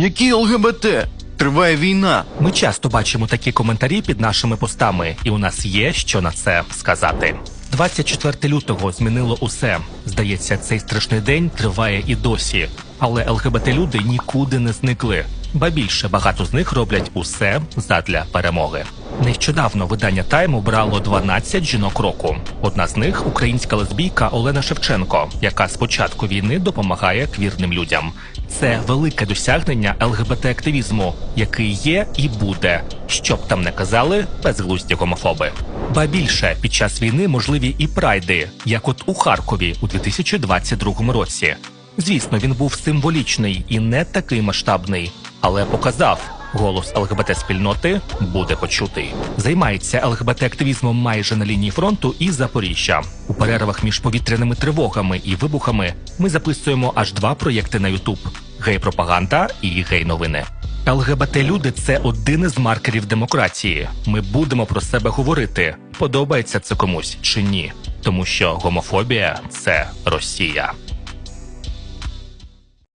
Які ЛГБТ? Триває війна. Ми часто бачимо такі коментарі під нашими постами, і у нас є що на це сказати. 24 лютого змінило усе. Здається, цей страшний день триває і досі. Але ЛГБТ люди нікуди не зникли. Ба більше багато з них роблять усе задля перемоги. Нещодавно видання Тайм обрало 12 жінок року. Одна з них українська лесбійка Олена Шевченко, яка з початку війни допомагає квірним людям. Це велике досягнення ЛГБТ-активізму, який є і буде, щоб там не казали безглузді гомофоби. Ба більше під час війни можливі і прайди, як от у Харкові у 2022 році. Звісно, він був символічний і не такий масштабний, але показав. Голос ЛГБТ-спільноти буде почутий. Займається ЛГБТ-активізмом майже на лінії фронту і Запоріжжя. У перервах між повітряними тривогами і вибухами ми записуємо аж два проєкти на Ютуб: гей-пропаганда і гей-новини. ЛГБТ-люди це один із маркерів демократії. Ми будемо про себе говорити, подобається це комусь чи ні, тому що гомофобія це Росія.